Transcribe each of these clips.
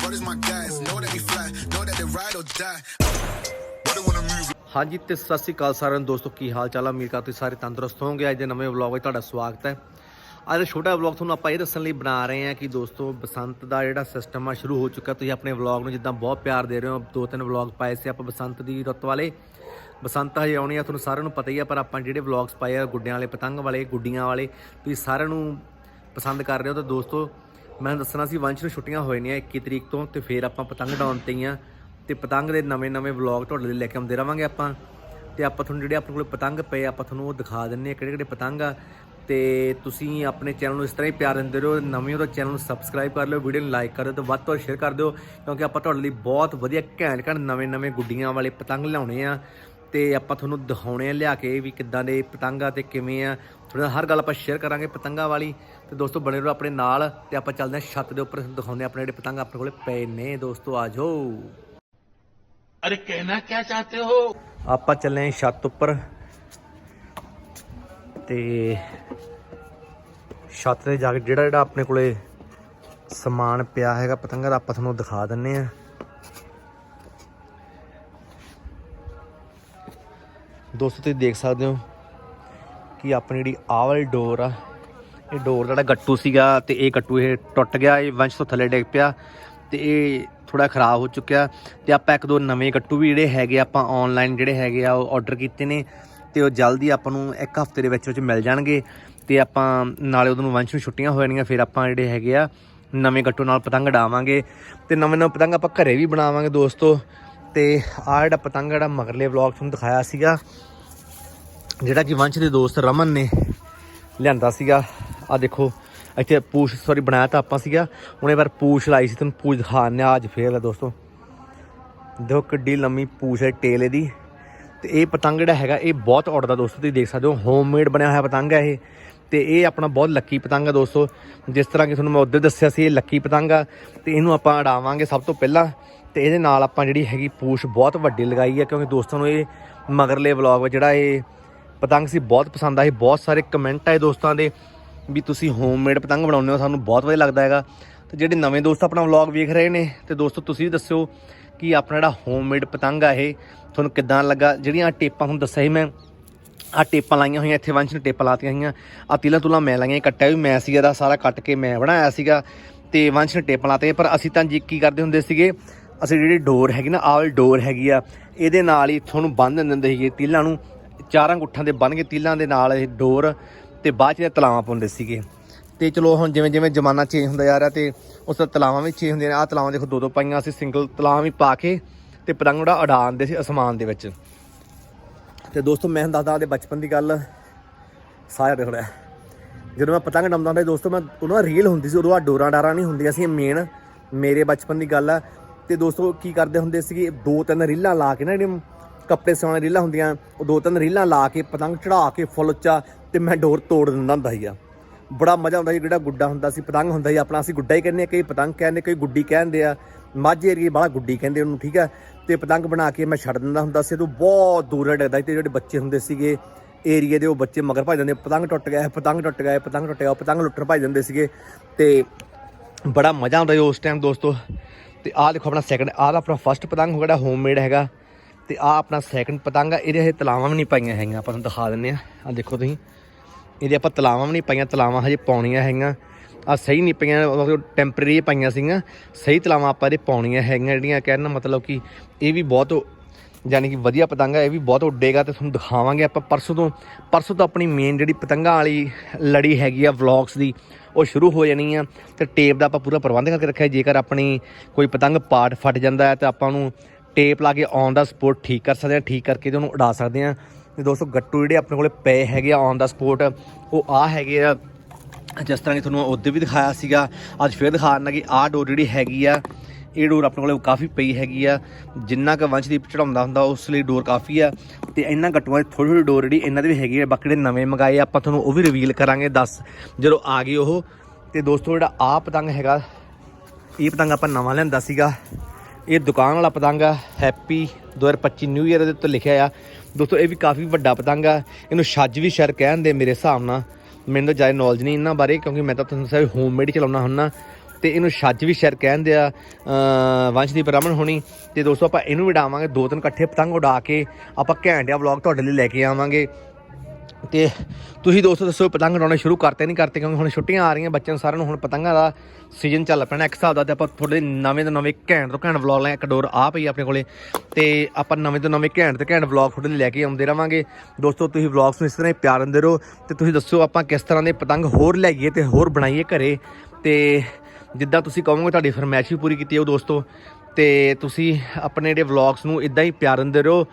brothers my guys. Know that we fly, know that they ride or die. What wanna move? ਹਾਂਜੀ ਤੇ ਸਤਿ ਸ੍ਰੀ ਅਕਾਲ ਸਾਰਿਆਂ ਨੂੰ। ਦੋਸਤੋ ਕੀ ਹਾਲ ਚਾਲ ਆ? ਉਮੀਦ ਕਰਦਾ ਤੁਸੀਂ ਸਾਰੇ ਤੰਦਰੁਸਤ ਹੋਵੋਗੇ। ਅੱਜ ਦੇ ਨਵੇਂ ਵਲੌਗ ਵਿੱਚ ਤੁਹਾਡਾ ਸਵਾਗਤ ਹੈ। ਅੱਜ ਦਾ ਛੋਟਾ ਵਲੌਗ ਤੁਹਾਨੂੰ ਆਪਾਂ ਇਹ ਦੱਸਣ ਲਈ ਬਣਾ ਰਹੇ ਹਾਂ ਕਿ ਦੋਸਤੋ ਬਸੰਤ ਦਾ ਜਿਹੜਾ ਸਿਸਟਮ ਆ ਸ਼ੁਰੂ ਹੋ ਚੁੱਕਾ। ਤੁਸੀਂ ਆਪਣੇ ਵਲੌਗ ਨੂੰ ਜਿੱਦਾਂ ਬਹੁਤ ਪਿਆਰ ਦੇ ਰਹੇ ਹੋ। ਦੋ ਤਿੰਨ ਵਲੌਗ ਪਾਏ ਸੀ ਆਪਾਂ ਬਸੰਤ ਦੀ ਰੁੱਤ ਵਾਲੇ। ਬਸੰਤ ਹਜੇ ਆਉਣੀ ਆ ਤੁਹਾਨੂੰ ਸਾਰਿਆਂ ਨੂੰ ਪਤਾ ਹੀ ਆ ਪਰ ਆਪਾਂ ਜਿਹੜੇ ਵਲੌਗਸ ਪਾਏ ਆ ਗੁੱਡਿਆਂ ਵਾਲੇ ਪਤੰਗ ਵਾਲੇ ਗੁੱਡੀਆਂ ਵਾਲੇ ਤੁਸੀਂ ਸਾਰਿਆਂ ਨੂੰ ਪਸੰਦ ਕਰ ਰਹੇ ਹੋ। ਤਾਂ ਦੋਸਤੋ ਮੈਂ ਦੱਸਣਾ ਸੀ, ਵੰਸ਼ ਨੂੰ ਛੁੱਟੀਆਂ ਹੋਏ ਨੇ 21 ਤਰੀਕ ਤੋਂ, ਤੇ ਫਿਰ ਆਪਾਂ ਪਤੰਗ ਡਾਉਣ ਤੇ ਹੀ ਆ। ਤੇ ਪਤੰਗ ਦੇ ਨਵੇਂ-ਨਵੇਂ ਵਲੌਗ ਤੁਹਾਡੇ ਲਈ ਲੈ ਕੇ ਆਉਂਦੇ ਰਵਾਂਗੇ ਆਪਾਂ। ਤੇ ਆਪਾਂ ਤੁਹਾਨੂੰ ਜਿਹੜੇ ਆਪਣੇ ਕੋਲ ਪਤੰਗ ਪਏ, ਆਪਾਂ ਤੁਹਾਨੂੰ ਉਹ ਦਿਖਾ ਦਿੰਨੇ ਆ ਕਿਹੜੇ ਕਿਹੜੇ ਪਤੰਗ ਆ। ਤੇ ਤੁਸੀਂ ਆਪਣੇ ਚੈਨਲ ਨੂੰ ਇਸ ਤਰ੍ਹਾਂ ਹੀ ਪਿਆਰ ਦਿੰਦੇ ਰਹੋ। ਨਵੇਂ ਹੋ ਤਾਂ ਚੈਨਲ ਨੂੰ ਸਬਸਕ੍ਰਾਈਬ ਕਰ ਲਿਓ ਵੀਡੀਓ ਨੂੰ ਲਾਈਕ ਕਰ ਦਿਓ ਤੇ ਵੱਧ ਤੋਂ ਵੱਧ ਸ਼ੇਅਰ ਕਰ ਦਿਓ। ਕਿਉਂਕਿ ਆਪਾਂ ਤੁਹਾਡੇ ਲਈ ਬਹੁਤ ਵਧੀਆ ਘੈਂਟ ਘੈਂਟ ਨਵੇਂ-ਨਵੇਂ ਗੁੱਡੀਆਂ ਵਾਲੇ ਪਤੰਗ ਲਿਆਉਣੇ ਆ। ਤੇ ਆਪਾਂ ਤੁਹਾਨੂੰ ਦਿਖਾਉਣੇ ਆ ਲਿਆ ਕੇ ਵੀ ਕਿੱਦਾਂ ਦੇ ਪਤੰਗਾ ਤੇ ਕਿਵੇਂ ਆ। ਥੋੜਾ ਹਰ ਗੱਲ ਆਪਾਂ ਸ਼ੇਅਰ ਕਰਾਂਗੇ ਪਤੰਗਾ ਵਾਲੀ। ਤੇ ਦੋਸਤੋ ਬਣੇ ਰਹੋ ਆਪਣੇ ਨਾਲ ਤੇ ਆਪਾਂ ਚੱਲਦੇ ਆ ਛੱਤ ਦੇ ਉੱਪਰ। ਦਿਖਾਉਂਦੇ ਆਪਣੇ ਜਿਹੜੇ ਪਤੰਗ ਆਪਣੇ ਕੋਲੇ ਪਏ ਨੇ। ਦੋਸਤੋ ਆ ਜਾਓ। ਅਰੇ ਕਹਿਣਾ ਕੀ ਚਾਹਤੇ ਹੋ? ਆਪਾਂ ਚੱਲੇ ਆ ਛੱਤ ਉੱਪਰ। ਤੇ ਛੱਤ ਤੇ ਜਾ ਕੇ ਜਿਹੜਾ ਜਿਹੜਾ ਆਪਣੇ ਕੋਲੇ ਸਮਾਨ ਪਿਆ ਹੈਗਾ ਪਤੰਗਾ ਦਾ ਆਪਾਂ ਤੁਹਾਨੂੰ ਦਿਖਾ ਦਿੰਨੇ ਆ ਦੋਸਤੋ, ਤੁਸੀਂ ਦੇਖ ਸਕਦੇ ਹੋ ਕਿ ਆਪਣੀ ਜਿਹੜੀ ਆਹ ਵਾਲੀ ਡੋਰ ਆ, ਇਹ ਡੋਰ ਦਾ ਜਿਹੜਾ ਗੱਟੂ ਸੀਗਾ ਤੇ ਇਹ ਗੱਟੂ ਇਹ ਟੁੱਟ ਗਿਆ, ਇਹ ਵੰਸ਼ ਤੋਂ ਥੱਲੇ ਡਿੱਗ ਪਿਆ ਤੇ ਇਹ ਥੋੜਾ ਖਰਾਬ ਹੋ ਚੁੱਕਿਆ। ਤੇ ਆਪਾਂ ਇੱਕ ਦੋ ਨਵੇਂ ਗੱਟੂ ਵੀ ਜਿਹੜੇ ਹੈਗੇ ਆਪਾਂ ਆਨਲਾਈਨ ਜਿਹੜੇ ਹੈਗੇ ਆ, ਉਹ ਆਰਡਰ ਕੀਤੇ ਨੇ ਤੇ ਉਹ ਜਲਦੀ ਆਪਾਂ ਨੂੰ ਇੱਕ ਹਫ਼ਤੇ ਦੇ ਵਿੱਚ ਵਿੱਚ ਮਿਲ ਜਾਣਗੇ ਤੇ ਆਪਾਂ ਨਾਲੇ ਉਹਨੂੰ ਵੰਸ਼ ਨੂੰ ਛੁੱਟੀਆਂ ਹੋ ਜਾਣਗੀਆਂ, ਫਿਰ ਆਪਾਂ ਜਿਹੜੇ ਹੈਗੇ ਆ ਨਵੇਂ ਗੱਟੂ ਨਾਲ ਪਤੰਗ ਡਾਵਾਂਗੇ ਤੇ ਨਵੇਂ ਨਵੇਂ ਪਤੰਗ ਆਪਾਂ ਘਰੇ ਵੀ ਬਣਾਵਾਂਗੇ ਦੋਸਤੋ। ਤੇ ਆਹ ਜਿਹੜਾ ਪਤੰਗ ਜਿਹੜਾ ਮਗਰਲੇ ਵਲੌਗ ਤੁਹਾਨੂੰ ਦਿਖਾਇਆ ਸੀਗਾ, ਜਿਹੜਾ ਕਿ ਵੰਸ਼ ਦੇ ਦੋਸਤ ਰਮਨ ਨੇ ਲਿਆਂਦਾ ਸੀਗਾ। ਆ ਦੇਖੋ, ਇੱਥੇ ਪੂਛ ਸੌਰੀ ਬਣਾਇਆ ਤਾਂ ਆਪਾਂ ਸੀਗਾ। ਉਹਨੇ ਵਾਰ ਪੂਛ ਲਾਈ ਸੀ, ਤੁਹਾਨੂੰ ਪੂਛ ਦਿਖਾਉਂਦੇ ਆ ਅੱਜ ਫੇਰ ਆ ਦੋਸਤੋ। ਦੇਖੋ ਕਿੱਡੀ ਲੰਮੀ ਪੂਛ ਹੈ ਟੇਲ ਇਹਦੀ ਤੇ ਇਹ ਪਤੰਗ ਜਿਹੜਾ ਹੈਗਾ, ਇਹ ਬਹੁਤ ਉੱਡਦਾ ਦੋਸਤੋ, ਤੁਸੀਂ ਦੇਖ ਸਕਦੇ ਹੋ ਹੋਮਮੇਡ ਬਣਿਆ ਹੋਇਆ ਪਤੰਗ ਹੈ ਇਹ। ਤੇ ਇਹ ਆਪਣਾ ਬਹੁਤ ਲੱਕੀ ਪਤੰਗ ਆ ਦੋਸਤੋ। ਜਿਸ ਤਰ੍ਹਾਂ ਕਿ ਤੁਹਾਨੂੰ ਮੈਂ ਉਦੋਂ ਦੱਸਿਆ ਸੀ, ਇਹ ਲੱਕੀ ਪਤੰਗ ਆ। ਤੇ ਇਹਨੂੰ ਆਪਾਂ ਉਡਾਵਾਂਗੇ ਸਭ ਤੋਂ ਪਹਿਲਾਂ। ਤੇ ਇਹਦੇ ਨਾਲ ਆਪਾਂ ਜਿਹੜੀ ਹੈਗੀ ਪੂਛ ਬਹੁਤ ਵੱਡੀ ਲਗਾਈ ਹੈ, ਕਿਉਂਕਿ ਦੋਸਤਾਂ ਨੂੰ ਇਹ ਮਗਰਲੇ ਵਲੌਗ ਜਿਹੜਾ ਇਹ ਪਤੰਗ ਸੀ ਬਹੁਤ ਪਸੰਦ ਆਈ ਬਹੁਤ ਸਾਰੇ ਕਮੈਂਟ ਆਏ ਦੋਸਤਾਂ ਦੇ ਵੀ ਤੁਸੀਂ ਹੋਮਮੇਡ ਪਤੰਗ ਬਣਾਉਂਦੇ ਹੋ, ਸਾਨੂੰ ਬਹੁਤ ਵਧੀਆ ਲੱਗਦਾ ਹੈਗਾ। ਤੇ ਜਿਹੜੇ ਨਵੇਂ ਦੋਸਤ ਆਪਣਾ ਵਲੌਗ ਵੇਖ ਰਹੇ ਨੇ, ਤੇ ਦੋਸਤੋ ਤੁਸੀਂ ਵੀ ਦੱਸਿਓ ਕਿ ਆਪਣਾ ਜਿਹੜਾ ਹੋਮਮੇਡ ਪਤੰਗ ਆ ਇਹ, ਤੁਹਾਨੂੰ ਕਿੱਦਾਂ ਲੱਗਾ? ਜਿਹੜੀਆਂ ਆਹ ਟੇਪਾਂ ਤੁਹਾਨੂੰ ਦੱਸਿਆ ਸੀ ਮੈਂ ਆ ਟੇਪਾਂ ਲਾਈਆਂ ਹੋਈਆਂ, ਇੱਥੇ ਵੰਸ਼ ਨੇ ਟੇਪਾਂ ਲਾਤੀਆਂ ਹੋਈਆਂ। ਆ ਤਿਲਾਂ ਤੁਲਾਂ ਮੈਂ ਲਾਈਆਂ ਕੱਟਿਆ ਵੀ ਮੈਂ ਸੀਗਾ ਦਾ ਸਾਰਾ ਕੱਟ ਕੇ ਮੈਂ ਬਣਾਇਆ ਸੀਗਾ, ਤੇ ਵੰਸ਼ ਨੇ ਟੇਪਾਂ ਲਾਤੀਆਂ, ਪਰ ਅਸੀਂ ਤਾਂ ਜੀ ਕੀ ਕਰਦੇ ਹੁੰਦੇ ਸੀਗੇ ਅਸੀਂ ਜਿਹੜੀ ਡੋਰ ਹੈਗੀ ਨਾ, ਆਹ ਡੋਰ ਹੈਗੀ ਆ, ਇਹਦੇ ਨਾਲ ਹੀ ਤੁਹਾਨੂੰ ਬੰਨ੍ਹ ਦਿੰਦੇ ਸੀਗੇ ਤੀਲਾਂ ਨੂੰ। ਚਾਰਾਂ ਗੁੱਠਾਂ ਦੇ ਬੰਨ੍ਹ ਕੇ ਤੀਲਾਂ ਦੇ ਨਾਲ ਇਹ ਡੋਰ ਤੇ ਬਾਅਦ ਚ ਇਹ ਤਲਾਵਾਂ ਪਾਉਂਦੇ ਸੀਗੇ। ਤੇ ਚਲੋ ਹੁਣ ਜਿਵੇਂ ਜਿਵੇਂ ਜ਼ਮਾਨਾ ਚੇਂਜ ਹੁੰਦਾ ਜਾ ਰਿਹਾ ਤੇ ਉਸ ਦਾ ਤਲਾਵਾਂ ਵੀ ਚੇਂਜ ਹੁੰਦੀਆਂ ਨੇ। ਆਹ ਤਲਾਵਾਂ ਦੇਖੋ ਦੋ ਦੋ ਪਾਈਆਂ, ਅਸੀਂ ਸਿੰਗਲ ਤਲਾਵਾਂ ਵੀ ਪਾ ਕੇ ਤੇ ਪਤੰਗ ਉਡਾ ਉਡਾਉਂਦੇ ਸੀ ਅਸਮਾਨ ਦੇ ਵਿੱਚ। ਤੇ ਦੋਸਤੋ, ਮੈਂ ਹੁਣ ਦੱਸਦਾ ਆਪਦੇ ਬਚਪਨ ਦੀ ਗੱਲ। ਸਾਇਆ ਦੇਖ ਰਿਹਾ ਜਦੋਂ ਮੈਂ ਪਤੰਗ ਡੰਮਦਾ ਹੁੰਦਾ ਸੀ ਦੋਸਤੋ, ਮੈਂ ਉਦੋਂ ਨਾ ਰੀਲ ਹੁੰਦੀ ਸੀ, ਉਦੋਂ ਆ ਡੋਰਾਂ ਡਾਰਾਂ ਨਹੀਂ ਹੁੰਦੀਆਂ ਸੀ ਮੇਨ ਮੇਰੇ ਬਚਪਨ ਦੀ ਗੱਲ ਆ। ਤੇ ਦੋਸਤੋ ਕੀ ਕਰਦੇ ਹੁੰਦੇ ਸੀਗੇ? ਦੋ ਤਿੰਨ ਰੀਲਾਂ ਲਾ ਕੇ ਨਾ ਜਿਹੜੀਆਂ ਕੱਪੜੇ ਸਿਉਣ ਰੀਲਾਂ ਹੁੰਦੀਆਂ, ਉਹ ਦੋ ਤਿੰਨ ਰੀਲਾਂ ਲਾ ਕੇ ਪਤੰਗ ਚੜਾ ਕੇ ਫੁੱਲ ਉੱਚਾ ਤੇ ਮੈਂ ਡੋਰ ਤੋੜ ਦਿੰਦਾ ਹੁੰਦਾ ਸੀਗਾ। ਬੜਾ ਮਜ਼ਾ ਆਉਂਦਾ ਸੀ, ਜਿਹੜਾ ਗੁੱਡਾ ਹੁੰਦਾ ਸੀ, ਪਤੰਗ ਹੁੰਦਾ ਸੀ, ਆਪਣਾ ਅਸੀਂ ਗੁੱਡਾ ਹੀ ਕਹਿੰਦੇ ਆ ਕਈ ਪਤੰਗ ਕਹਿੰਦੇ, ਕਈ ਗੁੱਡੀ ਕਹਿੰਦੇ ਆ। ਮਾਝੇ ਏਰੀਏ ਬੜਾ ਗੁੱਡੀ ਕਹਿੰਦੇ ਉਹਨੂੰ, ਠੀਕ ਆ? ਤੇ ਪਤੰਗ ਬਣਾ ਕੇ ਮੈਂ ਛੱਡ ਦਿੰਦਾ ਹੁੰਦਾ ਸੀ ਤੋਂ ਬਹੁਤ ਦੂਰ ਡਗਦਾ ਸੀ ਤੇ ਜਿਹੜੇ ਬੱਚੇ ਹੁੰਦੇ ਸੀਗੇ, ਏਰੀਏ ਦੇ ਉਹ ਬੱਚੇ ਮਗਰ ਭੱਜ ਜਾਂਦੇ, ਪਤੰਗ ਟੁੱਟ ਗਿਆ, ਪਤੰਗ ਟੁੱਟ ਗਿਆ, ਪਤੰਗ ਟੁੱਟ ਗਿਆ ਪਤੰਗ ਲੁੱਟਣ ਭੱਜ ਜਾਂਦੇ ਸੀਗੇ ਤੇ ਬੜਾ ਮਜ਼ਾ ਆਉਂਦਾ ਸੀ ਉਸ ਟਾਈਮ ਦੋਸਤੋ। ਤੇ ਆਹ ਦੇਖੋ ਆਪਣਾ ਸੈਕੰਡ ਆਹ ਆਪਣਾ ਫਸਟ ਪਤੰਗ ਹੋ ਗਿਆ ਹੋਮਮੇਡ ਹੈਗਾ ਤੇ ਆਹ ਆਪਣਾ ਸੈਕੰਡ ਪਤੰਗ ਆ, ਇਹਦੇ ਹਜੇ ਤਲਾਵਾਂ ਵੀ ਨਹੀਂ ਪਾਈਆਂ ਹੈਗੀਆਂ, ਆਪਾਂ ਤੁਹਾਨੂੰ ਦਿਖਾ ਦਿੰਨੇ ਆ ਆਹ ਦੇਖੋ ਤੁਸੀਂ, ਇਹਦੇ ਆਪਾਂ ਤਲਾਵਾਂ ਵੀ ਨਹੀਂ ਪਾਈਆਂ, ਤਲਾਵਾਂ ਹਜੇ ਪਾਉਣੀਆਂ ਹੈਗੀਆਂ। ਆ ਸਹੀ ਨਹੀਂ ਪਈਆਂ ਟੈਂਪਰੇਰੀ ਪਾਈਆਂ ਸੀਗੀਆਂ। ਸਹੀ ਤਲਾਵਾਂ ਆਪਾਂ ਇਹਦੇ ਪਾਉਣੀਆਂ ਹੈਗੀਆਂ, ਜਿਹੜੀਆਂ ਕਹਿਣ ਮਤਲਬ ਕਿ ਇਹ ਵੀ ਬਹੁਤ, ਯਾਨੀ ਕਿ ਵਧੀਆ ਪਤੰਗ ਹੈ ਇਹ ਵੀ ਬਹੁਤ ਉੱਡੇਗਾ ਤੇ ਤੁਹਾਨੂੰ ਦਿਖਾਵਾਂਗੇ ਆਪਾਂ ਪਰਸੋਂ ਤੋਂ। ਪਰਸੋਂ ਤੋਂ ਆਪਣੀ ਮੇਨ ਜਿਹੜੀ ਪਤੰਗਾਂ ਵਾਲੀ ਲੜੀ ਹੈਗੀ ਆ ਵਲੌਗਸ ਦੀ ਉਹ ਸ਼ੁਰੂ ਹੋ ਜਾਣੀ ਆ ਤੇ ਟੇਪ ਦਾ ਆਪਾਂ ਪੂਰਾ ਪ੍ਰਬੰਧ ਕਰਕੇ ਰੱਖਿਆ। ਜੇਕਰ ਆਪਣੀ ਕੋਈ ਪਤੰਗ ਪਾਰਟ ਫਟ ਜਾਂਦਾ ਹੈ ਤੇ ਆਪਾਂ ਉਹਨੂੰ ਟੇਪ ਲਾ ਕੇ ਔਨ ਦਾ ਸਪੋਰਟ ਠੀਕ ਕਰ ਸਕਦੇ ਹਾਂ, ਠੀਕ ਕਰਕੇ ਤੇ ਉਹਨੂੰ ਉਡਾ ਸਕਦੇ ਹਾਂ। ਤੇ ਦੋਸਤੋ, ਗੱਟੂ ਜਿਹੜੇ ਆਪਣੇ ਕੋਲੇ ਪਏ ਹੈਗੇ ਆ ਔਨ ਦਾ ਸਪੋਰਟ, ਉਹ ਆ ਹੈਗੇ ਆ। ਜਿਸ ਤਰ੍ਹਾਂ ਕਿ ਤੁਹਾਨੂੰ ਉਹਦੇ ਵੀ ਦਿਖਾਇਆ ਸੀਗਾ। ਅੱਜ ਫੇਰ ਦਿੰਦਾ ਕਿ ਆਹ ਡੋਰ ਜਿਹੜੀ ਹੈਗੀ ਆ ਇਹ ਡੋਰ ਆਪਣੇ ਕੋਲੇ ਕਾਫੀ ਪਈ ਹੈਗੀ ਆ। ਜਿੰਨਾ ਕ ਵੰਸ਼ਦੀਪ ਚੜਾਉਂਦਾ ਹੁੰਦਾ, ਉਸ ਲਈ ਡੋਰ ਕਾਫੀ ਆ। ਤੇ ਇਹਨਾਂ ਗੱਟੂਆਂ ਦੀ ਥੋੜੀ ਥੋੜੀ ਡੋਰ ਜਿਹੜੀ, ਇਹਨਾਂ ਦੀ ਵੀ ਹੈਗੀ ਆ। ਬਾਕੀ ਜਿਹੜੇ ਨਵੇਂ ਮੰਗਾਏ ਆਪਾਂ ਤੁਹਾਨੂੰ ਉਹ ਵੀ ਰਿਵੀਲ ਕਰਾਂਗੇ। ਦੱਸ ਜਦੋਂ ਆ ਗਏ ਉਹ। ਤੇ ਦੋਸਤੋ, ਜਿਹੜਾ ਆ ਪਤੰਗ ਹੈਗਾ, ਇਹ ਪਤੰਗ ਆਪਾਂ ਨਵਾਂ ਲਿਆਂਦਾ ਸੀਗਾ। ਇਹ ਦੁਕਾਨ ਵਾਲਾ ਪਤੰਗ ਆ। ਹੈਪੀ 2025 ਨਿਊ ਇਅਰ ਦੇ ਉੱਤੇ ਲਿਖਿਆ ਆ। ਦੋਸਤੋ, ਇਹ ਵੀ ਕਾਫੀ ਵੱਡਾ ਪਤੰਗ ਆ। ਇਹਨੂੰ ਛੱਜ ਵੀ ਸ਼ਾਇਦ ਕਹਿੰਦੇ ਮੇਰੇ ਹਿਸਾਬ ਨਾਲ। ਮੈਨੂੰ ਤਾਂ ਜ਼ਿਆਦਾ ਨੌਲੇਜ ਨਹੀਂ ਇਹਨਾਂ ਬਾਰੇ, ਕਿਉਂਕਿ ਮੈਂ ਤਾਂ ਤੁਹਾਨੂੰ ਸਾਰੇ ਹੋਮਮੇਡ ਹੀ ਚਲਾਉਣਾ ਹੁੰਨਾ ਤੇ ਇਹਨੂੰ ਛੱਜ ਵੀ ਸ਼ਾਇਦ ਕਹਿੰਦੇ ਆ ਵੰਸ਼ ਦੀ ਬ੍ਰਾਹਮਣ ਹੋਣੀ। ਤੇ ਦੋਸਤੋ ਆਪਾਂ ਇਹਨੂੰ ਵੀ ਉਡਾਵਾਂਗੇ ਦੋ ਤਿੰਨ ਇਕੱਠੇ ਪਤੰਗ ਉਡਾ ਕੇ ਆਪਾਂ ਘੈਂਟਿਆ ਵਲੌਗ ਤੁਹਾਡੇ ਲਈ ਲੈ ਕੇ ਆਵਾਂਗੇ। ਤੇ ਤੁਸੀਂ ਦੋਸਤੋ ਦੱਸੋ, ਪਤੰਗ ਉਡਾਉਣੇ ਸ਼ੁਰੂ ਕਰਤੇ ਨਹੀਂ ਕਰਤੇ? ਕਿਉਂਕਿ ਹੁਣ ਛੁੱਟੀਆਂ ਆ ਰਹੀਆਂ ਬੱਚਿਆਂ ਨੂੰ ਸਾਰਿਆਂ ਨੂੰ, ਹੁਣ ਪਤੰਗਾਂ ਦਾ ਸੀਜ਼ਨ ਚੱਲ ਪੈਣਾ ਇੱਕ ਹਿਸਾਬ ਦਾ ਤੇ ਆਪਾਂ ਤੁਹਾਡੇ ਨਵੇਂ ਤੋਂ ਨਵੇਂ ਘੈਂਟ ਤੋਂ ਘੈਂਟ ਵਲੌਗ ਲੈ, ਇੱਕ ਡੋਰ ਆ ਪਈ ਆਪਣੇ ਕੋਲੇ। ਤੇ ਆਪਾਂ ਨਵੇਂ ਤੋਂ ਨਵੇਂ ਘੈਂਟ ਤੇ ਘੈਂਟ ਵਲੌਗ ਤੁਹਾਡੇ ਲਈ ਲੈ ਕੇ ਆਉਂਦੇ ਰਵਾਂਗੇ। ਦੋਸਤੋ ਤੁਸੀਂ ਵਲੌਗਸ ਨੂੰ ਇਸ ਤਰ੍ਹਾਂ ਹੀ ਪਿਆਰ ਦਿੰਦੇ ਰਹੋ ਤੇ ਤੁਸੀਂ ਦੱਸੋ ਆਪਾਂ ਕਿਸ ਤਰ੍ਹਾਂ ਦੇ ਪਤੰਗ ਹੋਰ ਲਿਆਈਏ ਤੇ ਹੋਰ ਬਣਾਈਏ ਘਰੇ। ਤੇ ਜਿੱਦਾਂ ਤੁਸੀਂ ਕਹੋਗੇ, ਤੁਹਾਡੀ ਫਰਮਾਇਸ਼ ਵੀ ਪੂਰੀ ਕੀਤੀ ਹੈ ਦੋਸਤੋ। ਤੇ ਤੁਸੀਂ ਆਪਣੇ ਜਿਹੜੇ ਵਲੌਗਸ ਨੂੰ ਇਦਾਂ ਹੀ ਪਿਆਰ ਦਿੰਦੇ ਰਹੋ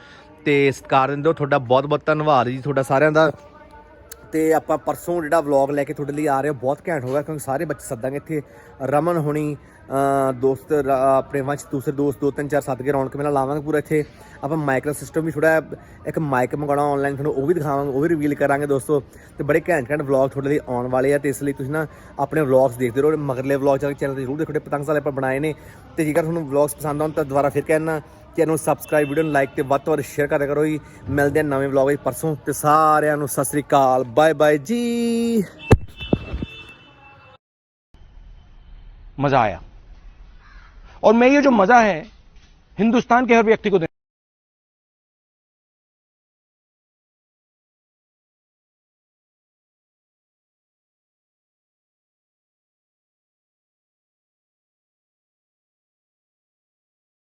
ਤੇ ਸਤਿਕਾਰ ਦਿੰਦੇ ਰਹੋ। ਤੁਹਾਡਾ ਬਹੁਤ ਬਹੁਤ ਧੰਨਵਾਦ ਜੀ ਤੁਹਾਡਾ ਸਾਰਿਆਂ ਦਾ। ਤੇ ਆਪਾਂ ਪਰਸੋਂ ਜਿਹੜਾ ਵਲੌਗ ਲੈ ਕੇ ਤੁਹਾਡੇ ਲਈ ਆ ਰਹੇ ਹਾਂ, ਬਹੁਤ ਘੈਂਟ ਹੋਗਾ ਕਿਉਂਕਿ ਸਾਰੇ ਬੱਚੇ ਸੱਦਾਂਗੇ ਇੱਥੇ। ਰਮਨ ਹੋਣੀ ਦੋਸਤ, ਰ- ਆਪਣੇ ਵੰਸ਼ ਦੂਸਰੇ ਦੋਸਤ, ਦੋ ਤਿੰਨ ਚਾਰ ਸੱਦ ਕੇ ਰੌਣਕ ਮੇਲਾ ਲਾਵਾਂਗੇ ਪੂਰਾ ਇੱਥੇ। ਆਪਾਂ ਮਾਈਕ ਦਾ ਸਿਸਟਮ ਵੀ ਥੋੜਾ ਇੱਕ ਮਾਈਕ ਮੰਗਾਉਣਾ ਆਨਲਾਈਨ ਤੁਹਾਨੂੰ ਉਹ ਵੀ ਦਿਖਾਵਾਂਗੇ, ਉਹ ਵੀ ਰਿਵੀਲ ਕਰਾਂਗੇ ਦੋਸਤੋ। ਤੇ ਬੜੇ ਘੈਂਟ ਘੈਂਟ ਵਲੌਗ ਤੁਹਾਡੇ ਲਈ ਆਉਣ ਵਾਲੇ ਆ ਤੇ ਇਸ ਲਈ ਤੁਸੀਂ ਨਾ ਆਪਣੇ ਵਲੌਗਸ ਦੇਖਦੇ ਰਹੋ, ਮਗਰਲੇ ਵਲੌਗ ਚੈਨਲ ਤੇ ਜ਼ਰੂਰ ਦੇਖੋ, ਜਿਹੜੇ ਪਤੰਗ ਵਾਲੇ ਆਪਾਂ ਬਣਾਏ ਨੇ। ਤੇ ਜੇਕਰ ਤੁਹਾਨੂੰ ਵਲੌਗਸ ਪਸੰਦ ਆਉਣ ਤਾਂ ਦੁਬਾਰਾ ਫਿਰ ਕਹਿਣਾ ਚੈਨਲ ਨੂੰ ਸਬਸਕ੍ਰਾਈਬ ਵੀਡੀਓ ਨੂੰ ਲਾਈਕ ਤੇ ਵੱਧ ਤੋਂ ਵੱਧ ਸ਼ੇਅਰ ਕਰਿਆ ਕਰੋ ਜੀ ਮਿਲਦੇ ਹਾਂ ਨਵੇਂ ਵਲੌਗ ਵਿੱਚ ਪਰਸੋਂ ਤੇ ਸਾਰਿਆਂ ਨੂੰ ਸਤਿ ਸ੍ਰੀ ਅਕਾਲ ਬਾਏ ਬਾਏ ਜੀ मजा आया और मैं ये जो मजा है हिंदुस्तान के हर व्यक्ति को देना